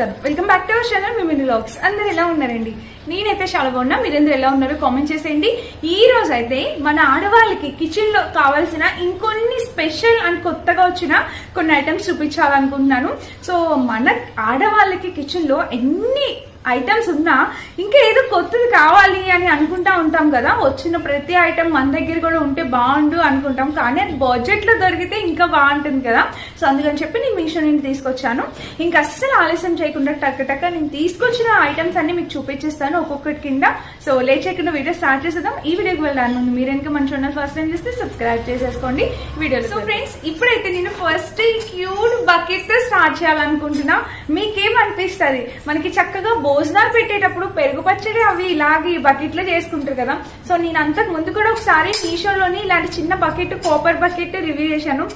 నమస్కారం welcome back to our channel me mini logs అందరు ఎలా ఉన్నారండి? నేనైతే చాలా బాగున్నా. మీరందరూ ఎలా ఉన్నారో కామెంట్ చేసేయండి. ఈ రోజు అయితే మన ఆడవాళ్ళకి కిచెన్లో కావాల్సిన ఇంకొన్ని స్పెషల్ అండ్ కొత్తగా వచ్చిన కొన్ని ఐటమ్స్ చూపించాలనుకుంటున్నాను. సో మన ఆడవాళ్ళకి కిచెన్లో ఎన్ని ఐటమ్స్ ఉన్నా ఇంకా ఏదో కొత్తది కావాలి అని అనుకుంటా ఉంటాం కదా. వచ్చిన ప్రతి ఐటమ్ మన దగ్గర కూడా ఉంటే బాగుండు అనుకుంటాం. కానీ అది బడ్జెట్లో దొరికితే ఇంకా బాగుంటుంది కదా. సో అందుకని చెప్పి నేను మీషో నుండి తీసుకొచ్చాను. ఇంకా అస్సలు ఆలస్యం చేయకుండా టక్క టక్క నేను తీసుకొచ్చిన ఐటమ్స్ అన్ని మీకు చూపించేస్తాను ఒక్కొక్కటి కింద. సో లేట్ చేయకుండా వీడియో స్టార్ట్ చేసేద్దాం. ఈ వీడియోకి వెళ్ళాను. ముందు మీరు ఇంకా మన ఛానల్ ఫస్ట్ టైం చేస్తే సబ్స్క్రైబ్ చేసేసుకోండి. వీడియోలో సో ఫ్రెండ్స్ ఇప్పుడైతే నేను ఫస్ట్ క్యూట్ బకెట్తో స్టార్ట్ చేయాలనుకుంటున్నా. మీకేమనిపిస్తుంది మనకి చక్కగా భోజనాలు పెట్టేటప్పుడు పెరుగు పచ్చడి అవి ఇలాగే ఈ బకెట్లో చేసుకుంటారు కదా. సో నేను అంతకు ముందు కూడా ఒకసారి మీషోలోని ఇలాంటి చిన్న బకెట్ కాపర్ బకెట్ రివ్యూ చేశాను.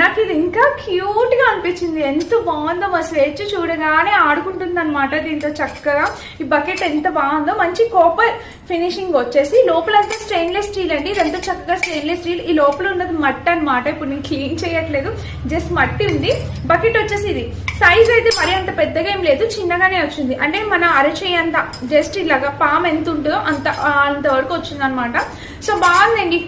నాకు ఇది ఇంకా క్యూట్గా అనిపించింది. ఎంత బాగుందో మా స్వేచ్ఛ చూడగానే ఆడుకుంటుంది అనమాట దీంతో చక్కగా. ఈ బకెట్ ఎంత బాగుందో. మంచి కాపర్ ఫినిషింగ్ వచ్చేసి లోపలంతా స్టెయిన్లెస్ స్టీల్ అండి. ఇదంతా చక్కగా స్టెయిన్లెస్ స్టీల్ ఈ లోపల ఉన్నది మట్టి అనమాట ఇప్పుడు నేను క్లీన్ చేయట్లేదు. జస్ట్ మట్టి ఉంది. బకెట్ వచ్చేసి ఇది. సైజ్ అయితే మరి అంత పెద్దగా ఏం లేదు చిన్నగానే వచ్చింది. అంటే మన అరచేయి అంత జస్ట్ ఇలాగా పామ్ ఎంత ఉంటుందో అంత అంత వరకు వచ్చింది అనమాట సో బాగుందండి.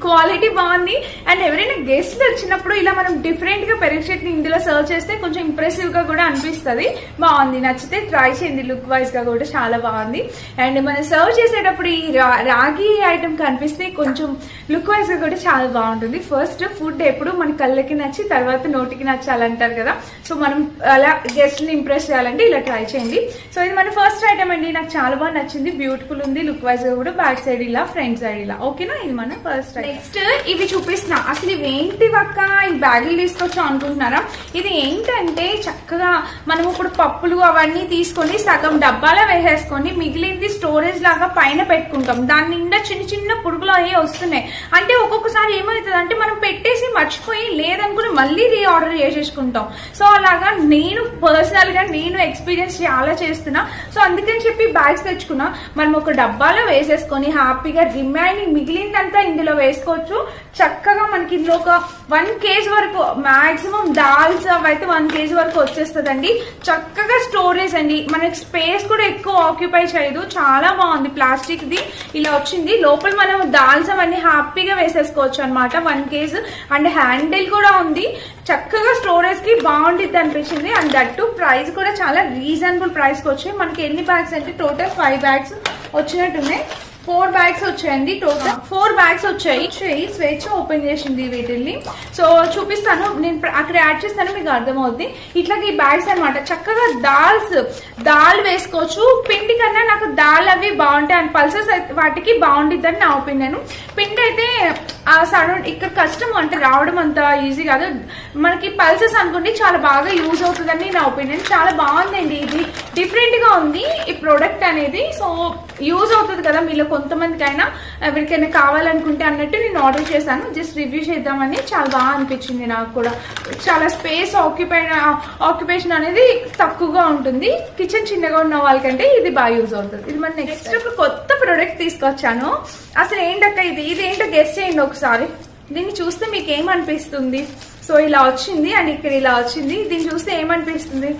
క్వాలిటీ బాగుంది. అండ్ ఎవరైనా గెస్ట్లు వచ్చినప్పుడు ఇలా మనం డిఫరెంట్గా పెరుగు చట్నీ ఇందులో సర్వ్ చేస్తే కొంచెం ఇంప్రెసివ్గా కూడా అనిపిస్తుంది. బాగుంది. నచ్చితే ట్రై చేయండి. లుక్ వైజ్గా కూడా చాలా బాగుంది. అండ్ మనం సర్వ్ చేసేటప్పుడు ఈ రా- రాగి ఐటమ్ కనిపిస్తే కొంచెం లుక్ వైజ్గా కూడా చాలా బాగుంటుంది. ఫస్ట్ ఫుడ్ ఎప్పుడు మన కళ్ళకి నచ్చి తర్వాత నోటికి నచ్చాలంటారు కదా. సో మనం అలా గెస్ట్ని ఇంప్రెస్ చేయాలంటే ఇలా ట్రై చేయండి. సో ఇది మన ఫస్ట్ ఐటమ్ అండి. నాకు చాలా బాగా నచ్చింది. బ్యూటిఫుల్ ఉంది. లుక్ వైజ్గా కూడా బ్యాక్ సైడ్ ఇలా ఫ్రంట్ సైడ్ ఇలా. ఓకేనా ఇది మన ఫస్ట్ నెక్స్ట్ ఇవి చూపిస్తున్నా. అసలు ఇవేంటి పక్క ఈ బ్యాగులు తీసుకొచ్చా అనుకుంటున్నారా? ఇది ఏంటంటే చక్కగా మనం ఇప్పుడు పప్పులు అవన్నీ తీసుకొని సగం డబ్బాలో వేసేసుకొని మిగిలింది స్టోరేజ్ లాగా పైన పెట్టుకుంటాం. దాని నిండా చిన్న చిన్న పురుగులు అవి వస్తున్నాయి. అంటే ఒక్కొక్కసారి ఏమవుతుంది అంటే మనం పెట్టేసి మర్చిపోయి లేదనుకుని మళ్ళీ రీఆర్డర్ చేసేసుకుంటాం. సో అలాగా నేను పర్సనల్గా నేను ఎక్స్పీరియన్స్ చాలా చేస్తున్నా. సో అందుకని చెప్పి బ్యాగ్స్ తెచ్చుకున్నా. మనం ఒక డబ్బాలో వేసేసుకొని హ్యాపీగా రిమైనింగ్ మిగిలిందంతా ఇందులో చేసుకోవచ్చు. చక్కగా మనకి ఇందులో ఒక వన్ కేజీ వరకు మాక్సిమం దాల్స్ అవైతే వన్ కేజీ వరకు వచ్చేస్తుందండి. చక్కగా స్టోరేజ్ అండి. మనకి స్పేస్ కూడా ఎక్కువ ఆక్యుపై చేయదు. చాలా బాగుంది ప్లాస్టిక్ ది. ఇలా వచ్చింది. లోపల మనం దాల్స్ అవన్నీ హ్యాపీగా వేసేసుకోవచ్చు అనమాట వన్ కేజ్ అండ్ హ్యాండిల్ కూడా ఉంది. చక్కగా స్టోరేజ్కి బాగుంటుంది అనిపించింది. అండ్ దట్టు ప్రైస్ కూడా చాలా రీజనబుల్ ప్రైస్కి వచ్చాయి. మనకి ఎన్ని బ్యాగ్స్ అంటే టోటల్ ఫైవ్ బ్యాగ్స్ వచ్చినట్టున్నాయి. ఫోర్ బ్యాగ్స్ వచ్చాయండి టోటల్ ఫోర్ బ్యాగ్స్ వచ్చాయి. చేయి స్వేచ్ఛ ఓపెన్ చేసింది వీటిల్ని. సో చూపిస్తాను. నేను అక్కడ యాడ్ చేస్తాను మీకు అర్థమవుద్ది. ఇట్లాగే ఈ బ్యాగ్స్ అన్నమాట. చక్కగా దాల్స్ దాల్ వేసుకోవచ్చు. పిండి కన్నా నాకు దాల్ అవి బాగుంటాయి. అండ్ పల్సెస్ వాటికి బాగుండిద్దని నా ఒపీనియన్ పిండి అయితే ఆ సడన్ ఇక్కడ కష్టం అంటే రావడం అంత ఈజీ కాదు. మనకి పల్సెస్ అనుకోండి చాలా బాగా యూజ్ అవుతుందని నా ఒపీనియన్ చాలా బాగుందండి ఇది. డిఫరెంట్గా ఉంది ఈ ప్రోడక్ట్ అనేది. సో యూజ్ అవుతుంది కదా మీలో కొంతమందికైనా. ఎవరికైనా కావాలనుకుంటే అన్నట్టు నేను ఆర్డర్ చేశాను. జస్ట్ రివ్యూ చేద్దామని చాలా బాగా అనిపించింది నాకు కూడా. చాలా స్పేస్ ఆక్యుపై ఆక్యుపేషన్ అనేది తక్కువగా ఉంటుంది. కిచెన్ చిన్నగా ఉన్న వాళ్ళకంటే ఇది బాగా యూజ్ అవుతుంది. ఇది మన నెక్స్ట్ కొత్త ప్రోడక్ట్ తీసుకొచ్చాను. అసలు ఏంటక్క ఇది? ఇది ఏంటో గెస్ట్ చేయండి ఒకసారి. దీన్ని చూస్తే మీకు ఏమనిపిస్తుంది సో ఇలా వచ్చింది అండ్ ఇక్కడ ఇలా వచ్చింది. దీన్ని చూస్తే ఏమనిపిస్తుంది?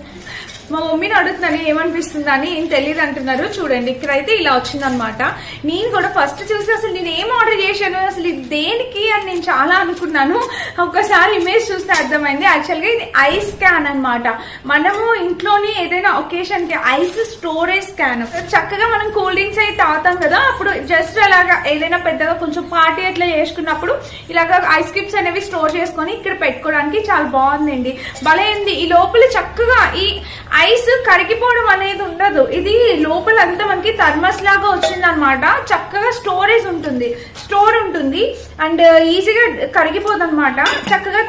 మా మమ్మీని అడుగుతున్నాను ఏమనిపిస్తుంది అని ఏం తెలియదు అంటున్నారు. చూడండి ఇక్కడైతే ఇలా వచ్చింది అనమాట నేను కూడా ఫస్ట్ చూసి అసలు నేను ఏం ఆర్డర్ చేశాను? అసలు ఇది దేనికి అని నేను చాలా అనుకున్నాను. ఒక్కసారి ఇమేజ్ చూస్తే అర్థమైంది. యాక్చువల్గా ఇది ఐస్ క్యాన్ అనమాట. మనము ఇంట్లోని ఏదైనా ఒకేషన్కి ఐస్ స్టోరేజ్ క్యాన్ చక్కగా మనం కూల్ డ్రింక్స్ అయితే తాగుతాం కదా అప్పుడు జస్ట్ అలాగా ఏదైనా పెద్దగా కొంచెం పార్టీ అట్లా చేసుకున్నప్పుడు ఇలాగా ఐస్ క్యూబ్స్ అనేవి స్టోర్ చేసుకొని ఇక్కడ పెట్టుకోవడానికి చాలా బాగుందండి. భలే ఈ లోపల చక్కగా ఈ ఐస్ కరిగిపోవడం అనేది ఉండదు. ఇది లోపల అంతా మనకి థర్మస్ లాగా వచ్చింది అనమాట చక్కగా స్టోరేజ్ ఉంటుంది. స్టోర్ ఉంటుంది. అండ్ ఈజీగా కరిగిపోదు అనమాట చక్కగా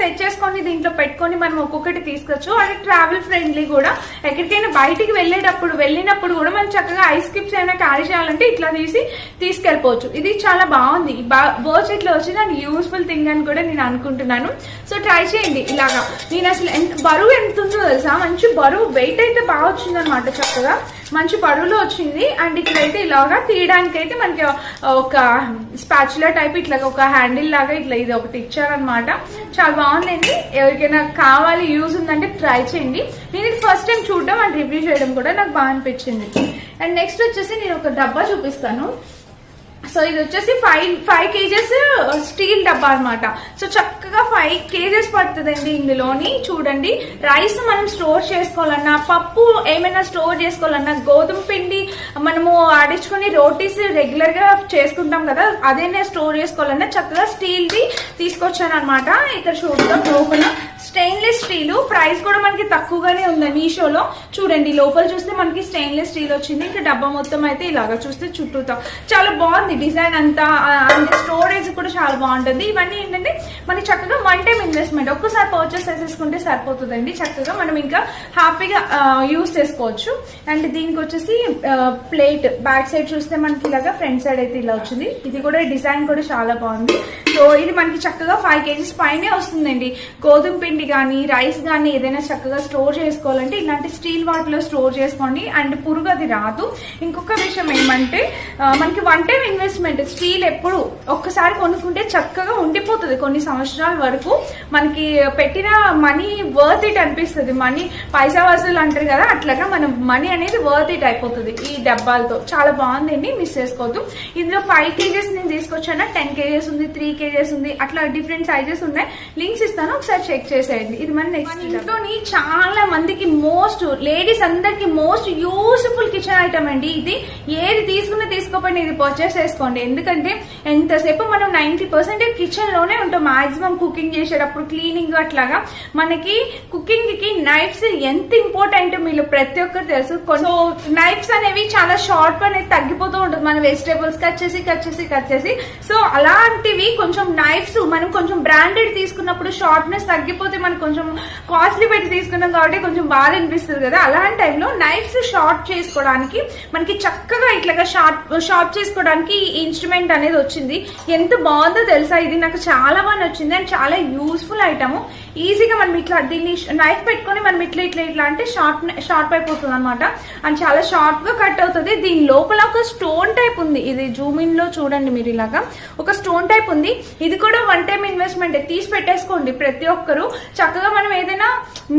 తెచ్చేసుకొని దీంట్లో పెట్టుకొని మనం ఒక్కొక్కటి తీసుకోవచ్చు అది ట్రావెల్ ఫ్రెండ్లీ కూడా. ఎక్కడికైనా బయటికి వెళ్ళేటప్పుడు వెళ్ళినప్పుడు కూడా మనం చక్కగా ఐస్ క్యూబ్స్ ఏమైనా క్యారీ చేయాలంటే ఇట్లా తీసి తీసుకెళ్ళిపోవచ్చు. ఇది చాలా బాగుంది. బోచ్ ఇట్లా వచ్చి దాని యూస్ఫుల్ థింగ్ అని కూడా నేను అనుకుంటున్నాను. సో ట్రై చేయండి ఇలాగా. నేను అసలు ఎంత బరువు ఎంత ఉందో తెలుసా? మంచి బరువు వెయిట్ అయితే బాగా వచ్చిందనమాట చక్కగా. మంచి బరువులో వచ్చింది. అండ్ ఇట్లయితే ఇలాగా తీయడానికి అయితే మనకి ఒక స్పాచులా టైప్ ఇట్లా ఒక హ్యాండిల్ లాగా ఇట్లా ఇది ఒకటి ఇచ్చారనమాట చాలా బాగుందండి. ఎవరికైనా కావాలి యూజ్ ఉందంటే ట్రై చేయండి. నేను ఇది ఫస్ట్ టైం చూడడం అండ్ రివ్యూ చేయడం కూడా నాకు బాగా అనిపించింది. అండ్ నెక్స్ట్ వచ్చేసి నేను ఒక డబ్బా చూపిస్తాను. సో ఇది వచ్చేసి ఫైవ్ ఫైవ్ కేజెస్ స్టీల్ డబ్బా అన్నమాట. సో చక్కగా ఫైవ్ కేజెస్ పడుతుందండి ఇందులోని. చూడండి రైస్ మనం స్టోర్ చేసుకోవాలన్నా పప్పు ఏమైనా స్టోర్ చేసుకోవాలన్నా గోధుమ పిండి మనము ఆడించుకొని రోటీస్ రెగ్యులర్గా చేసుకుంటాం కదా అదేనే స్టోర్ చేసుకోవాలన్నా చక్కగా స్టీల్ ది తీసుకొచ్చాను అనమాట ఇక్కడ చూద్దాం లోపల. Strain steel. ప్రైస్ కూడా మనకి తక్కువగానే ఉంది మీషోలో. చూడండి లోపల చూస్తే మనకి స్టెయిన్లెస్ స్టీల్ వచ్చింది. ఇంకా డబ్బా మొత్తం అయితే ఇలాగా చూస్తే చుట్టూతో. చాలా బాగుంది డిజైన్ అంతా. అంటే స్టోరేజ్ కూడా చాలా బాగుంటుంది. ఇవన్నీ ఏంటంటే మనకి చక్కగా వన్ టైం ఇన్వెస్ట్మెంట్ ఒక్కసారి పర్చేస్ చేసేసుకుంటే సరిపోతుందండి. చక్కగా మనం ఇంకా హ్యాపీగా యూస్ చేసుకోవచ్చు. అండ్ దీనికి వచ్చేసి ప్లేట్. బ్యాక్ సైడ్ చూస్తే మనకి ఇలాగా ఫ్రంట్ సైడ్ అయితే ఇలా వచ్చింది. ఇది కూడా డిజైన్ కూడా చాలా బాగుంది. సో ఇది మనకి చక్కగా ఫైవ్ కేజీస్ పైనే వస్తుందండి. గోధుమ పిండి కానీ రైస్ రైస్ కానీ ఏదైనా చక్కగా స్టోర్ చేసుకోవాలంటే ఇలాంటి స్టీల్ వాటిలో స్టోర్ చేసుకోండి. అండ్ పురుగు అది రాదు. ఇంకొక విషయం ఏమంటే మనకి వన్ టైం ఇన్వెస్ట్మెంట్ స్టీల్ ఎప్పుడు ఒక్కసారి కొనుక్కుంటే చక్కగా ఉండిపోతుంది. కొన్ని సంవత్సరాల వరకు మనకి పెట్టిన మనీ వర్త్ ఇట్ అనిపిస్తుంది. మనీ పైసా వసూలు అంటారు కదా అట్లాగా మన మనీ అనేది వర్త్ ఇట్ అయిపోతుంది. ఈ డబ్బాలతో. చాలా బాగుందండి మిస్ చేసుకోవద్దు. ఇందులో ఫైవ్ కేజెస్ నేను తీసుకొచ్చాను? టెన్ కేజెస్ ఉంది త్రీ కేజెస్ ఉంది అట్లా డిఫరెంట్ సైజెస్ ఉన్నాయి. లింక్స్ ఇస్తాను ఒకసారి చెక్ చేసేయండి. ఇది మన నెక్స్ట్ ఇంట్లోని చాలా మందికి మోస్ట్ లేడీస్ అందరికి మోస్ట్ యూస్ఫుల్ కిచెన్ ఐటమ్ అండి ఇది. ఏది తీసుకున్నా తీసుకోపోయినా ఇది పర్చేస్ చేసుకోండి. ఎందుకంటే ఎంతసేపు మనం నైన్టీ పర్సెంట్ కిచెన్లోనే ఉంటాం. మాక్సిమం కుకింగ్ చేసేటప్పుడు క్లీనింగ్ అట్లాగా. మనకి కుకింగ్కి నైఫ్స్ ఎంత ఇంపార్టెంట్ మీరు ప్రతి ఒక్కరు తెలుసు. సో నైఫ్స్ అనేవి చాలా షార్ప్ అనేది తగ్గిపోతూ ఉంటుంది. మన వెజిటేబుల్స్ కట్ చేసి కట్ చేసి కట్ చేసి. సో అలాంటివి కొంచెం నైఫ్స్ మనం కొంచెం బ్రాండెడ్ తీసుకున్నప్పుడు షార్ప్నెస్ తగ్గిపోతే మనకు కొంచెం కాస్ట్లీ పెట్టి తీసుకున్నాం కాబట్టి కొంచెం బాగా అనిపిస్తుంది కదా. అలాంటి టైంలో నైఫ్స్ షార్ప్ చేసుకోవడానికి మనకి చక్కగా ఇట్లాగా షార్ప్ షార్ప్ చేసుకోవడానికి ఈ ఇన్స్ట్రుమెంట్ అనేది వచ్చింది. ఎంత బాగుందో తెలుసా? ఇది నాకు చాలా బాగా నచ్చింది. అండ్ చాలా యూస్ఫుల్ ఐటమ్. ఈజీగా మనం ఇట్లా దీన్ని నైఫ్ పెట్టుకొని మనం ఇట్లా ఇట్లా ఇట్లా అంటే షార్ప్ షార్ప్ అయిపోతుంది అనమాట అండ్ చాలా షార్ప్గా కట్ అవుతుంది. దీని లోపల ఒక స్టోన్ టైప్ ఉంది. ఇది జూమిన్లో లో చూడండి మీరు ఇలాగా. ఒక స్టోన్ టైప్ ఉంది. ఇది కూడా వన్ టైం ఇన్వెస్ట్మెంట్ తీసి పెట్టేసుకోండి ప్రతి ఒక్కరు. చక్కగా మనం ఏదైనా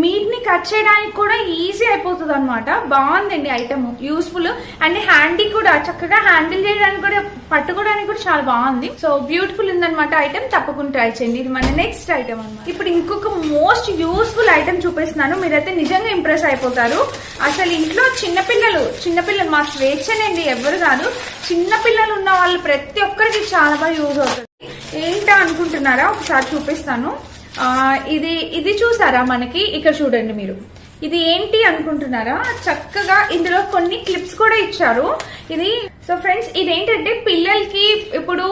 మీట్ని కట్ చేయడానికి కూడా ఈజీ అయిపోతుంది అనమాట బాగుందండి ఐటమ్ యూస్ఫుల్ అండ్ హ్యాండీ కూడా. చక్కగా హ్యాండిల్ చేయడానికి కూడా పట్టుకోవడానికి కూడా చాలా బాగుంది. సో బ్యూటిఫుల్ ఉందన్నమాట ఐటమ్ తప్పకుండా ట్రై చేయండి. ఇది మన నెక్స్ట్ ఐటమ్ అనమాట ఇప్పుడు ఇంకొక మోస్ట్ యూస్ఫుల్ ఐటమ్ చూపిస్తున్నాను. మీరైతే నిజంగా ఇంప్రెస్ అయిపోతారు. అసలు ఇంట్లో చిన్నపిల్లలు చిన్నపిల్లలు మా స్వేచ్ఛనండి ఎవరు కాదు. చిన్నపిల్లలు ఉన్న వాళ్ళు ప్రతి ఒక్కరికి చాలా బాగా యూజ్ అవుతుంది. ఏంటో అనుకుంటున్నారా? ఒకసారి చూపిస్తాను. ఇది ఇది చూసారా మనకి? ఇక్కడ చూడండి మీరు. ఇది ఏంటి అనుకుంటున్నారా? చక్కగా ఇందులో కొన్ని క్లిప్స్ కూడా ఇచ్చారు. ఇది సో ఫ్రెండ్స్ ఇదేంటంటే పిల్లలకి ఇప్పుడు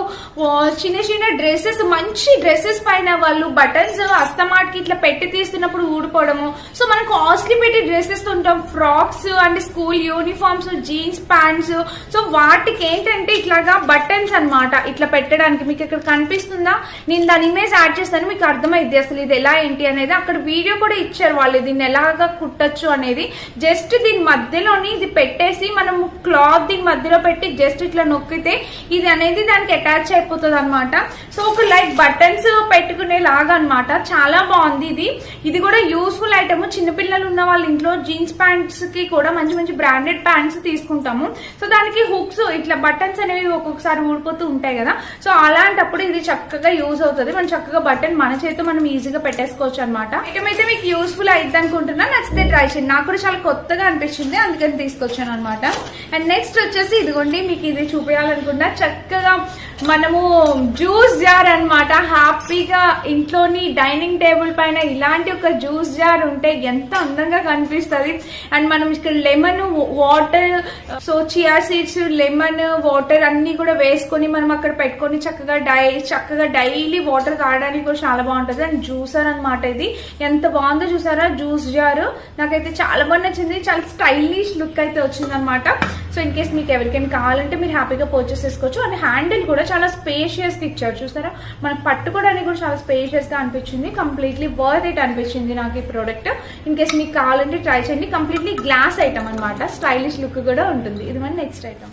చిన్న చిన్న డ్రెస్సెస్ మంచి డ్రెస్సెస్ పైన వాళ్ళు బటన్స్ అస్తమాట్కి ఇట్లా పెట్టి తీస్తున్నప్పుడు ఊడిపోవడము. సో మనం కాస్ట్లీ పెట్టి డ్రెస్సెస్ ఉంటాం frocks and school uniforms jeans pants so వాటికి ఏంటంటే ఇట్లాగా బటన్స్ అనమాట ఇట్లా పెట్టడానికి మీకు ఇక్కడ కనిపిస్తుందా? నేను దాని ఇమేజ్ యాడ్ చేస్తాను మీకు అర్థమైంది అసలు ఇది ఎలా ఏంటి అనేది. అక్కడ వీడియో కూడా ఇచ్చారు వాళ్ళు దీన్ని ఎలాగా కుట్టచ్చు అనేది. జస్ట్ దీని మధ్యలోని ఇది పెట్టేసి మనం క్లాత్ దీని మధ్యలో పెట్టి జస్ట్ ఇట్లా నొక్కితే ఇది అనేది దానికి అటాచ్ అయిపోతుంది అనమాట సో ఒక లైక్ బటన్స్ పెట్టుకునే లాగా అనమాట చాలా బాగుంది ఇది. ఇది కూడా యూస్ఫుల్ ఐటమ్ చిన్నపిల్లలు ఉన్న వాళ్ళ ఇంట్లో జీన్స్ ప్యాంట్స్కి కూడా మంచి మంచి బ్రాండెడ్ ప్యాంట్స్ తీసుకుంటాము. సో దానికి హుక్స్ ఇట్లా బటన్స్ అనేవి ఒక్కొక్కసారి ఊడిపోతూ ఉంటాయి కదా. సో అలాంటప్పుడు ఇది చక్కగా యూజ్ అవుతుంది. మనం చక్కగా బటన్ మన చేతితో మనం ఈజీగా పెట్టేసుకోవచ్చు అనమాట ఐటమ్ అయితే మీకు యూస్ఫుల్ అయింది అనుకుంటున్నా. నచ్చితే ట్రై చేయండి. నాకు కూడా చాలా కొత్తగా అనిపించింది. అందుకని తీసుకొచ్చాను అనమాట అండ్ నెక్స్ట్ వచ్చేసి ఇదిగోండి. మీకు ఇది చూపించాలనుకున్నా చక్కగా మనము జ్యూస్ జార్ అన్నమాట. హ్యాపీగా ఇంట్లోని డైనింగ్ టేబుల్ పైన ఇలాంటి ఒక జ్యూస్ జార్ ఉంటే ఎంత అందంగా కనిపిస్తుంది. అండ్ మనం ఇక్కడ lemon water so chia seeds lemon water అన్ని కూడా వేసుకొని మనం అక్కడ పెట్టుకొని చక్కగా డై చక్కగా డైలీ వాటర్ తాగడానికి కూడా చాలా బాగుంటుంది. అండ్ జ్యూసర్ అన్నమాట ఇది. ఎంత బాగుందో చూసారా జ్యూస్ జార్. నాకైతే చాలా బాగా నచ్చింది. చాలా స్టైలిష్ లుక్ అయితే వచ్చిందనమాట సో ఇన్ కేస్ మీకు ఎవరికైనా కావాలంటే మీరు హ్యాపీగా పర్చేస్ చేసుకోవచ్చు. అండ్ హ్యాండిల్ కూడా చాలా స్పేషియస్గా ఇచ్చారు. చూసారా? మనం పట్టుకోవడానికి కూడా చాలా స్పేషియస్గా అనిపించింది. కంప్లీట్లీ వర్త్ ఇట్ అనిపించింది నాకు ఈ ప్రోడక్ట్ ఇన్ కేస్ మీకు కావాలంటే ట్రై చేయండి. కంప్లీట్లీ గ్లాస్ ఐటమ్ అనమాట స్టైలిష్ లుక్ కూడా ఉంటుంది. ఇది మన నెక్స్ట్ ఐటమ్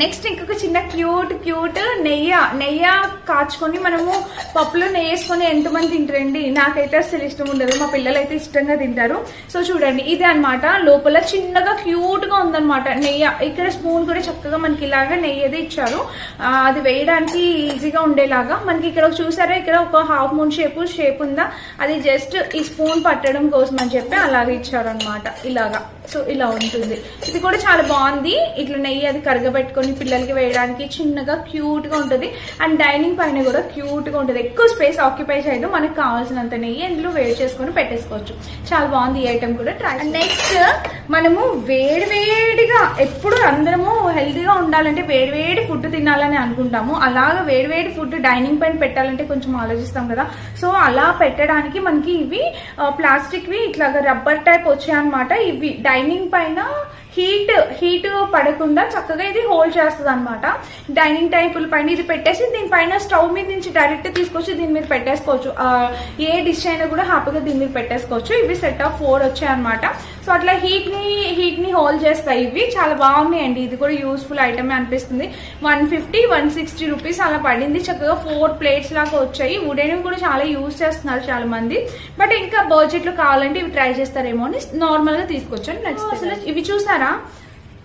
నెక్స్ట్ ఇంకొక చిన్న క్యూట్ క్యూట్ నెయ్యి నెయ్యి కాచుకొని మనము పప్పులో నెయ్యి వేసుకొని ఎంతమంది తింటారండి? నాకైతే అసలు ఇష్టం ఉండదు. మా పిల్లలు అయితే ఇష్టంగా తింటారు. సో చూడండి ఇది అన్నమాట. లోపల చిన్నగా క్యూట్గా ఉందన్నమాట నెయ్యి. ఇక్కడ స్పూన్ కూడా చక్కగా మనకి ఇలాగా నెయ్యి అయితే ఇచ్చారు. అది వేయడానికి ఈజీగా ఉండేలాగా. మనకి ఇక్కడ చూసారా? ఇక్కడ ఒక హాఫ్ మూన్ షేప్ షేప్ ఉందా? అది జస్ట్ ఈ స్పూన్ పట్టడం కోసం అని చెప్పి అలాగే ఇచ్చారు అనమాట ఇలాగా. సో ఇలా ఉంటుంది. ఇది కూడా చాలా బాగుంది. ఇట్లా నెయ్యి అది కరగబెట్టుకొని పిల్లలకి వేయడానికి చిన్నగా క్యూట్గా ఉంటుంది. అండ్ డైనింగ్ పైన కూడా క్యూట్గా ఉంటుంది. ఎక్కువ స్పేస్ ఆక్యుపై చేయదు. మనకు కావాల్సినంత నెయ్యి ఇందులో వేడి చేసుకొని పెట్టేసుకోవచ్చు. చాలా బాగుంది. ఈ ఐటమ్ కూడా ట్రై నెక్స్ట్ మనము వేడి వేడిగా ఎప్పుడు అందరము హెల్తీగా ఉండాలంటే వేడి వేడి ఫుడ్ తినాలని అనుకుంటాము. అలాగా వేడి వేడి ఫుడ్ డైనింగ్ పైన పెట్టాలంటే కొంచెం ఆలోచిస్తాం కదా. సో అలా పెట్టడానికి మనకి ఇవి ప్లాస్టిక్ వి ఇట్లాగా రబ్బర్ టైప్ వచ్చాయన్నమాట. ఇవి డైనింగ్ పైన హీట్ హీట్ పడకుండా చక్కగా ఇది హోల్డ్ చేస్తుంది అనమాట డైనింగ్ టేబుల్ పైన ఇది పెట్టేసి దీనిపైన స్టవ్ మీద నుంచి డైరెక్ట్ తీసుకొచ్చి దీని మీద పెట్టేసుకోవచ్చు. ఏ డిష్ అయినా కూడా హ్యాపీగా దీని మీద పెట్టేసుకోవచ్చు. ఇవి సెట్ ఆఫ్ ఫోర్ వచ్చాయన్నమాట. సో అట్లా హీట్ని హీట్ని హోల్డ్ చేస్తాయి ఇవి. చాలా బాగున్నాయండి. ఇది కూడా యూస్ఫుల్ ఐటమ్ అనిపిస్తుంది. One fifty one sixty rupees అలా పడింది. చక్కగా ఫోర్ ప్లేట్స్ లాగా వచ్చాయి. వుడెన్ కూడా చాలా యూజ్ చేస్తున్నారు చాలా మంది. బట్ ఇంకా బడ్జెట్లో కావాలంటే ఇవి ట్రై చేస్తారేమో అని నార్మల్గా తీసుకొచ్చాను. నచ్చితే అసలు ఇవి చూసారా?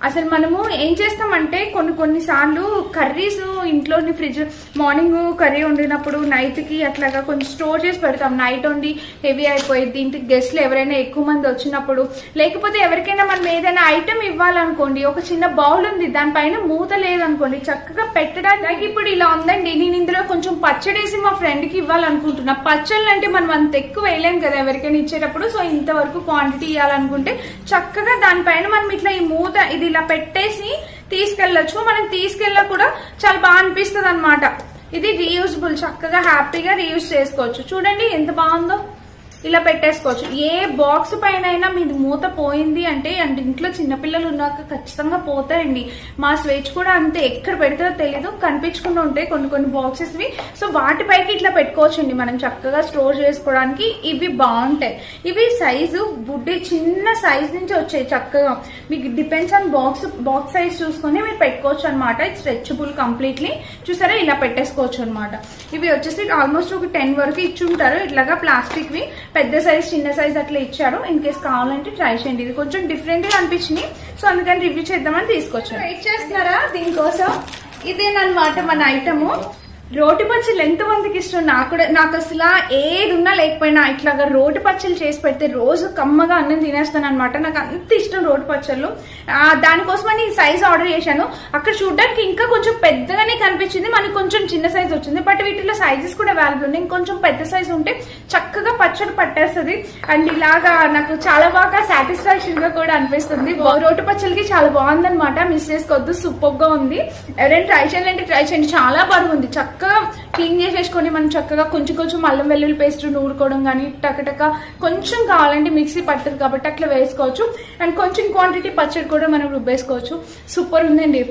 అసలు మనము ఏం చేస్తామంటే కొన్ని కొన్ని సార్లు కర్రీస్ ఇంట్లో ఫ్రిడ్జ్ మార్నింగ్ కర్రీ వండినప్పుడు నైట్కి అట్లాగా కొంచెం స్టోర్ చేసి పెడతాం. నైట్ వండి హెవీ అయిపోయింది ఇంటికి గెస్ట్లు ఎవరైనా ఎక్కువ మంది వచ్చినప్పుడు లేకపోతే ఎవరికైనా మనం ఏదైనా ఐటమ్ ఇవ్వాలనుకోండి ఒక చిన్న బౌల్ ఉంది దానిపైన మూత లేదనుకోండి చక్కగా పెట్టడానికి ఇప్పుడు ఇలా ఉందండి. నేను ఇందులో కొంచెం పచ్చడేసి మా ఫ్రెండ్కి ఇవ్వాలనుకుంటున్నా. పచ్చళ్ళు అంటే మనం అంత ఎక్కువ వేయలేం కదా ఎవరికైనా ఇచ్చేటప్పుడు. సో ఇంతవరకు క్వాంటిటీ ఇవ్వాలనుకుంటే చక్కగా దానిపైన మనం ఇట్లా ఈ మూత ఇది ఇలా పెట్టేసి తీసుకెళ్ళొచ్చు మనం తీసుకెళ్ళా కూడా చాలా బాగా అనిపిస్తుంది అనమాట ఇది రీయూజబుల్ చక్కగా హ్యాపీగా రీయూజ్ చేసుకోవచ్చు. చూడండి ఎంత బాగుందో. ఇలా పెట్టేసుకోవచ్చు. ఏ బాక్స్ పైన అయినా మీది మూత పోయింది అంటే అంటే ఇంట్లో చిన్నపిల్లలు ఉన్నాక ఖచ్చితంగా పోతాయండి. మా స్వేచ్ కూడా అంతే. ఎక్కడ పెడతారో తెలీదు కనిపించకుండా ఉంటాయి కొన్ని కొన్ని బాక్సెస్వి సో వాటిపైకి ఇట్లా పెట్టుకోవచ్చండి మనం చక్కగా స్టోర్ చేసుకోవడానికి. ఇవి బాగుంటాయి. ఇవి సైజు బుడ్డి చిన్న సైజ్ నుంచి వచ్చాయి చక్కగా. మీకు depends on box box size చూసుకొని మీరు పెట్టుకోవచ్చు అనమాట స్ట్రెచబుల్ కంప్లీట్లీ చూసారా? ఇలా పెట్టేసుకోవచ్చు అనమాట ఇవి వచ్చేసి ఆల్మోస్ట్ ఒక టెన్ వరకు ఇచ్చి ఉంటారు. ఇట్లాగా ప్లాస్టిక్వి పెద్ద సైజ్ చిన్న సైజ్ అట్లా ఇచ్చారు. ఇన్ కేస్ కావాలంటే ట్రై చేయండి. ఇది కొంచెం డిఫరెంట్గా అనిపించింది. సో అందుకని రివ్యూ చేద్దామని తీసుకొచ్చాను. వెయిట్ చేస్తున్నారా? దీనికోసం ఇదేనమాట మన ఐటము రోటి పచ్చళ్ళు ఎంతమందికి ఇష్టం? నాకు కూడా నాకు అసలు ఏది ఉన్నా లేకపోయినా ఇట్లాగా రోటి పచ్చళ్ళు చేసి పెడితే రోజు కమ్మగా అన్నం తినేస్తాను అనమాట నాకు అంత ఇష్టం రోటి పచ్చళ్ళు. దానికోసమని ఈ సైజ్ ఆర్డర్ చేశాను. అక్కడ చూడడానికి ఇంకా కొంచెం పెద్దగానే కనిపించింది. మనకి కొంచెం చిన్న సైజ్ వచ్చింది. బట్ వీటిలో సైజెస్ కూడా అవైలబుల్ ఉన్నాయి. ఇంకొంచెం పెద్ద సైజ్ ఉంటే చక్కగా పచ్చడి పట్టేస్తుంది. అండ్ ఇలాగా నాకు చాలా బాగా సాటిస్ఫాక్షన్గా కూడా అనిపిస్తుంది. రోటి పచ్చళ్ళకి చాలా బాగుందనమాట మిస్ చేసుకోవద్దు. సూపర్గా ఉంది. ఎవరైనా ట్రై చేయాలంటే ట్రై చేయండి. చాలా బరువు ఉంది. చక్కగా క్లీన్ చేసేసుకొని మనం చక్కగా కొంచెం కొంచెం అల్లం వెల్లుల్లి పేస్ట్ నూరుకోవడం కానీ టకటక కొంచెం కావాలంటే మిక్సీ పట్టదు కాబట్టి అట్లా వేసుకోవచ్చు. అండ్ కొంచెం క్వాంటిటీ పచ్చడి కూడా మనం రుబ్బేసుకోవచ్చు. సూపర్ ఉందండి.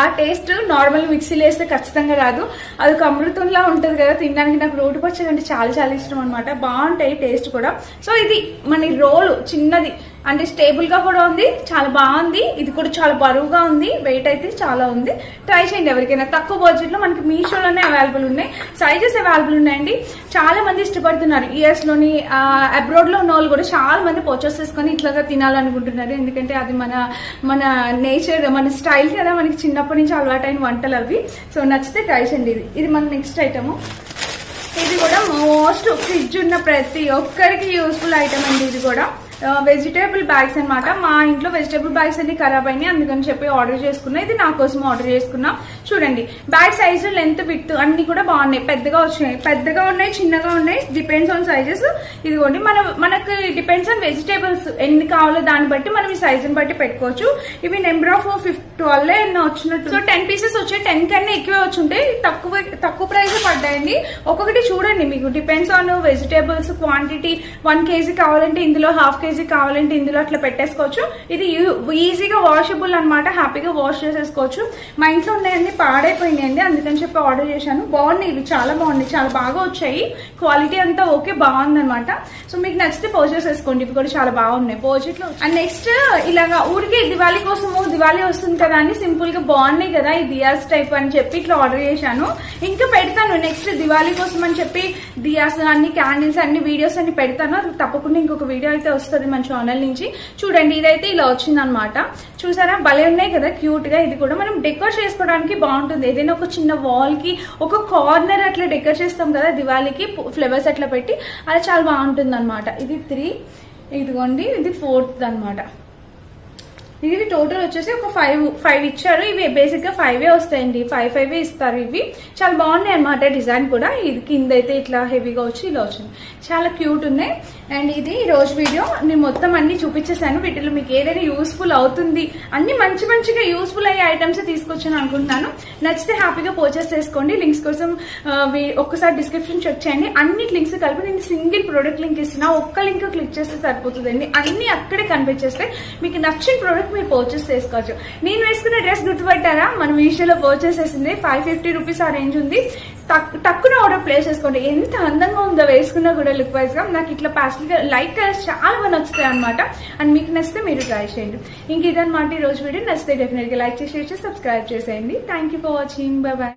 ఆ టేస్ట్ నార్మల్ మిక్సీలో వేస్తే ఖచ్చితంగా రాదు. అది ఒక అమృతంలా ఉంటుంది కదా తినడానికి నాకు రోడ్డు పచ్చడి అంటే చాలా చాలా ఇష్టం అనమాట బాగుంటాయి టేస్ట్ కూడా. సో ఇది మన రోలు చిన్నది అంటే స్టేబుల్గా కూడా ఉంది చాలా బాగుంది. ఇది కూడా చాలా బరువుగా ఉంది. వెయిట్ అయితే చాలా ఉంది. ట్రై చేయండి ఎవరికైనా. తక్కువ బడ్జెట్లో మనకి మీషోలోనే అవైలబుల్ ఉన్నాయి. సైజెస్ అవైలబుల్ ఉన్నాయండి. చాలా మంది ఇష్టపడుతున్నారు. యుఎస్లోని అబ్రాడ్లో ఉన్న వాళ్ళు కూడా చాలా మంది పర్చేస్ చేసుకొని ఇట్లాగా తినాలనుకుంటున్నారు. ఎందుకంటే అది మన మన నేచర్ మన స్టైల్ కదా. మనకి చిన్నప్పటి నుంచి అలవాటైన వంటలు అవి. సో నచ్చితే ట్రై చేయండి ఇది. ఇది మన నెక్స్ట్ ఐటమ్ ఇది కూడా మోస్ట్ ఫ్రిడ్జ్ ఉన్న ప్రతి ఒక్కరికి యూస్ఫుల్ ఐటమ్ అండి ఇది కూడా. వెజిటేబుల్ బ్యాగ్స్ అన్నమాట. మా ఇంట్లో వెజిటేబుల్ బ్యాగ్స్ అన్ని ఖరాబ్ అయినాయి అందుకని చెప్పి ఆర్డర్ చేసుకున్నా. ఇది నా కోసం ఆర్డర్ చేసుకున్నా. చూడండి బ్యాగ్ సైజు లెంత్ విత్ అన్ని కూడా బాగున్నాయి. పెద్దగా వచ్చినాయి. పెద్దగా ఉన్నాయి చిన్నగా ఉన్నాయి. డిపెండ్స్ ఆన్ సైజెస్ ఇదిగోండి మన మనకి డిపెండ్స్ ఆన్ వెజిటేబుల్స్ ఎన్ని కావాలో దాన్ని బట్టి మనం ఈ సైజుని బట్టి పెట్టుకోవచ్చు. ఇవి నెంబర్ ఆఫ్ ఫిఫ్త్ ట్వెల్వ్ ఎన్నో వచ్చినట్టు. సో టెన్ పీసెస్ వచ్చాయి టెన్ కన్నా ఎక్కువే వచ్చి ఉంటాయి తక్కువ తక్కువ ప్రైస్ పడ్డాయండి. ఒక్కొక్కటి చూడండి మీకు. Depends on vegetables quantity one KG కావాలంటే ఇందులో హాఫ్ కేజీ కావాలంటే ఇందులో అట్లా పెట్టేసుకోవచ్చు. ఇది ఈజీగా వాషబుల్ అన్నమాట హ్యాపీగా వాష్ చేసేసుకోవచ్చు. మా ఇంట్లో ఉన్నాయండి పాడైపోయినాయండి అందుకని చెప్పి ఆర్డర్ చేశాను. బాగున్నాయి ఇవి చాలా బాగున్నాయి చాలా బాగా వచ్చాయి. క్వాలిటీ అంతా ఓకే బాగుందన్నమాట. సో మీకు నచ్చితే పర్చేస్ చేసుకోండి ఇవి కూడా చాలా బాగున్నాయి. పోజిట్లో అండ్ నెక్స్ట్ ఇలాగా ఊరికే దివాళీ కోసము దివాళీ వస్తుంది కదా అని సింపుల్గా బాగున్నాయి కదా ఈ దియాస్ టైప్ అని చెప్పి ఇట్లా ఆర్డర్ చేశాను. ఇంకా పెడతాను నెక్స్ట్ దివాళీ కోసం అని చెప్పి దియాస్ అన్ని క్యాండిల్స్ అన్ని వీడియోస్ అన్ని పెడతాను. తప్పకుండా ఇంకొక వీడియో అయితే వస్తుంది. మన ఛానల్ నుంచి. చూడండి ఇదైతే ఇలా వచ్చిందనమాట చూసారా? భలే ఉన్నాయి కదా క్యూట్గా. ఇది కూడా మనం డెకోర్ చేసుకోవడానికి బాగుంటుంది. ఏదైనా ఒక చిన్న వాల్కి ఒక కార్నర్ అట్లా డెకోర్ చేస్తాం కదా దివాళీకి ఫ్లవర్స్ అట్లా పెట్టి అది చాలా బాగుంటుంది అనమాట ఇది త్రీ ఇదిగోండి ఇది ఫోర్త్ అన్నమాట. ఇది టోటల్ వచ్చేసి ఒక ఫైవ్ ఫైవ్ ఇచ్చారు. ఇవి బేసిక్గా ఫైవ్ వస్తాయండి. ఫైవ్ ఫైవ్ ఇస్తారు ఇవి. చాలా బాగున్నాయి అనమాట డిజైన్ కూడా. ఇది కింద అయితే ఇట్లా హెవీగా వచ్చి ఇలా వచ్చింది. చాలా క్యూట్ ఉన్నాయి. అండ్ ఇది ఈ రోజు వీడియో నేను మొత్తం అన్ని చూపించేసాను వీటిలో మీకు ఏదైనా యూస్ఫుల్ అవుతుంది అన్ని మంచి మంచిగా యూస్ఫుల్ అయ్యే ఐటమ్స్ తీసుకొచ్చాను అనుకుంటున్నాను. నచ్చితే హ్యాపీగా పర్చేస్ చేసుకోండి. లింక్స్ కోసం ఒక్కసారి డిస్క్రిప్షన్ చెక్ చేయండి. అన్ని లింక్స్ కలిపి నేను సింగిల్ ప్రొడక్ట్ లింక్ ఇస్తున్నా. ఒక్క లింక్ క్లిక్ చేస్తే సరిపోతుందండి. అన్ని అక్కడే కనిపించేస్తే మీకు నచ్చిన ప్రోడక్ట్ మీరు పర్చేస్ చేసుకోవచ్చు. నేను వేసుకున్న డ్రెస్ గుర్తుపెట్టారా? మనం మీషోలో పర్చేస్ చేసింది ఫైవ్ ఫిఫ్టీ రూపీస్ ఆ రేంజ్ ఉంది. తక్కువ ఆర్డర్ ప్లేస్ చేసుకోండి. ఎంత అందంగా ఉందో వేసుకున్నా కూడా లుక్ వైజ్గా. నాకు ఇట్లా ప్యాస్టల్ లైట్ కలర్స్ చాలా బాగా నచ్చుతాయి అనమాట అండ్ మీకు నచ్చితే మీరు ట్రై చేయండి. ఇంక ఇదన్నమాట ఈ రోజు వీడియో. నచ్చితే డెఫినెట్గా లైక్ చేసి చేసి సబ్స్క్రైబ్ చేసేయండి. Thank you for watching bye bye